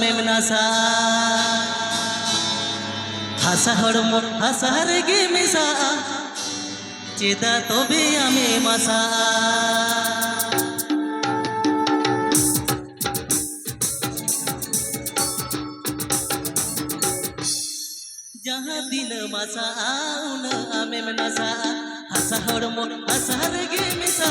মেমনাসা হাসা হড়ম হাসা রে গে মিশা চেদা তবে আমি মাসা যাহা দিন মাসা উন আমি মনাসা হাসা হড়ম হাসা রে গে মিশা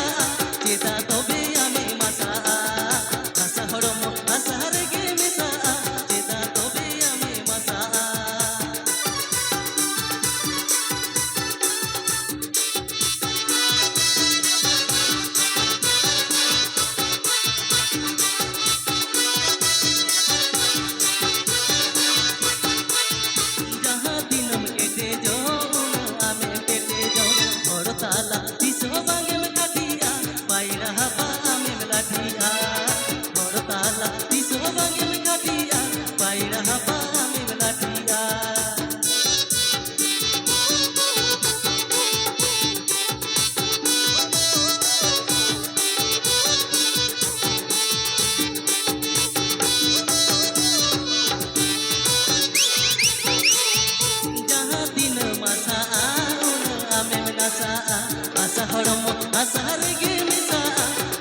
ಸಹಡಮ ಅಸಹರಿಗೆ ಮಿಸ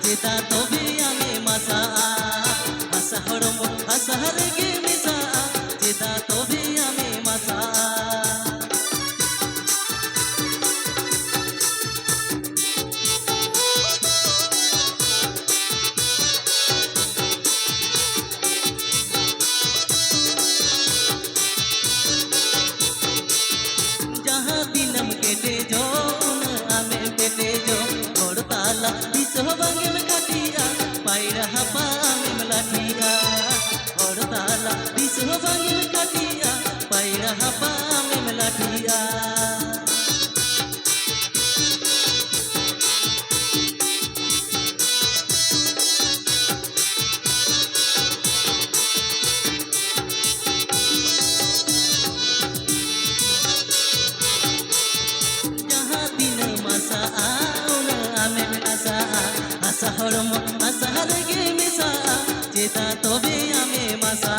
ಚಿತಾ ತೋಬಿ ಆಮೆ ಮಸ ಅಸಹಡಮ ಅಸಹರಿಗೆ ಮಿಸ ಚಿತಾ ತೋ সোহবাগেম কাটিয়া পায়রা হাপাগেম লাঠিয়া হরতালা সোহবাগেম কাটিয়া পায়রা হাপা आशा हरम आशार गे मिसा চেতা তবে আমি মাসা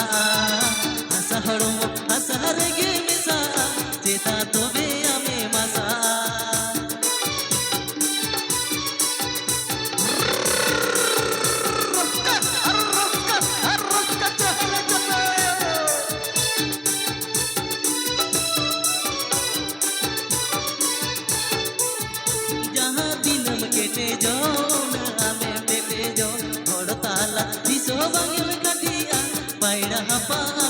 আশা হরম আশার গে মিশা চেতা তবে আমি মাসা जहाँ दिनम केटे जो বাগেল কাটিয়া পায়রা হাপা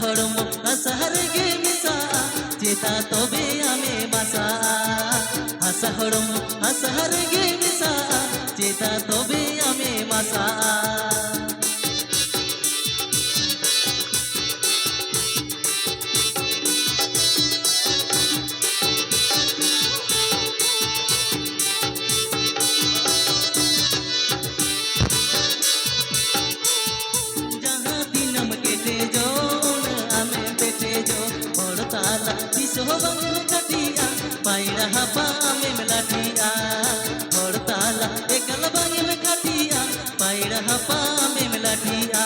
হরম আসাহার গে মিশা চেতা তবে আমি বাসা। আসা হরম আসাহার গে মিশা চেতা তবে আমি বাসা। ছিল বড় তারা বিশহ বাংলা কাটিয়া পায়রা হাবা আমি মেলাটিয়া বড় তারা একলা বাংলা কাটিয়া পায়রা হাবা আমি মেলাটিয়া